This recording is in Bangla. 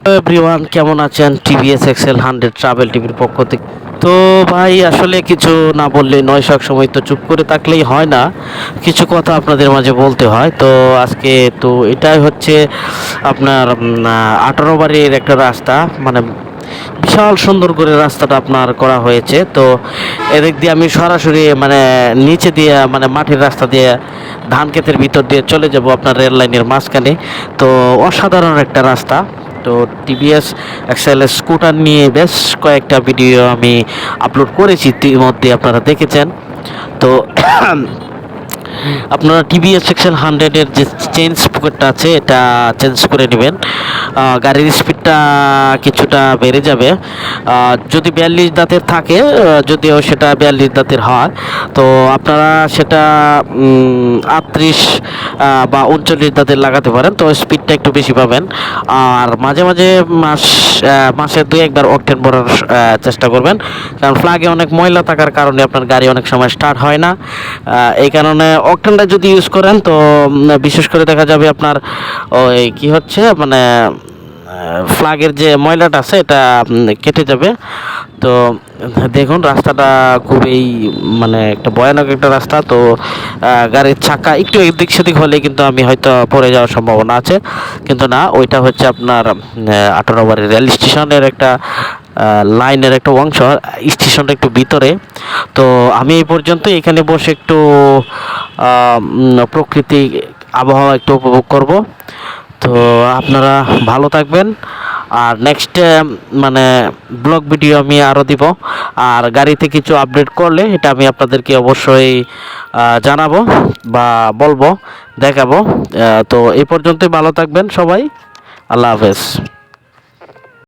এভরিওয়ান কেমন আছেন? টিভিএস এক্সেল হান্ড্রেড ট্রাভেল টিভির পক্ষ থেকে। তো ভাই, আসলে কিছু না বললে নয় সব সময় তো চুপ করে থাকলেই হয় না। কিছু কথা আপনাদের মাঝে বলতে হয়। তো আজকে তো এটাই হচ্ছে আপনার আঠারো বাড়ির একটা রাস্তা। মানে বিশাল সুন্দর করে রাস্তাটা আপনার করা হয়েছে। তো এদিক দিয়ে আমি সরাসরি মানে নিচে দিয়ে মানে মাটির রাস্তা দিয়ে ধান ক্ষেতের ভিতর দিয়ে চলে যাব আপনার রেল লাইনের মাঝখানে। তো অসাধারণ একটা রাস্তা। তো টিভিএস এক্সেল স্কুটার নিয়ে বেশ কয়েকটা ভিডিও আমি আপলোড করেছি। ইতিমধ্যে আপনারা দেখেছেন। তো আপনারা টিভিএস সেকশন হান্ড্রেডের যে চেঞ্জ পকেটটা আছে, এটা চেঞ্জ করে নেবেন। গাড়ির স্পিডটা কিছুটা বেড়ে যাবে। যদি বিয়াল্লিশ দাঁতের থাকে যদিও সেটা বিয়াল্লিশ দাঁতের হয় তো আপনারা সেটা আটত্রিশ বা উনচল্লিশ দাঁতের লাগাতে পারেন, তো স্পিডটা একটু বেশি পাবেন। আর মাঝে মাঝে মাস মাসে দুই একবার অকটেন ভরার চেষ্টা করবেন। কারণ ফ্লাগে অনেক ময়লা থাকার কারণে আপনার গাড়ি অনেক সময় স্টার্ট হয় না। এই কারণে অকটেনটা যদি ইউজ করেন, তো বিশেষ করে দেখা যাবে আপনার, ওই কি হচ্ছে মানে ফ্লাগের যে ময়লাটা আছে, এটা কেটে যাবে। তো, দেখুন, রাস্তাটা খুবই মানে একটা ভয়ানক একটা রাস্তা। তো গাড়ির চাকা একটু এদিক সেদিক হলে কিন্তু আমি হয়তো পড়ে যাওয়ার সম্ভাবনা আছে। কিন্তু না, ওইটা হচ্ছে আপনার আঠারো বাড়ির রেল স্টেশনের একটা লাইনের একটা অংশ, স্টেশনটা একটু ভিতরে। তো, আমি এই পর্যন্ত এখানে বসে একটু প্রকৃতি আবহাওয়া একটু উপভোগ করব। তো আপনারা ভালো থাকবেন। আর নেক্সট মানে ব্লগ ভিডিও আমি আরও দিব। আর গাড়িতে কিছু আপডেট করলে এটা আমি আপনাদেরকে অবশ্যই জানাব বা বলব, দেখাবো। তো এই পর্যন্তই ভালো থাকবেন সবাই। আল্লাহ হাফেজ।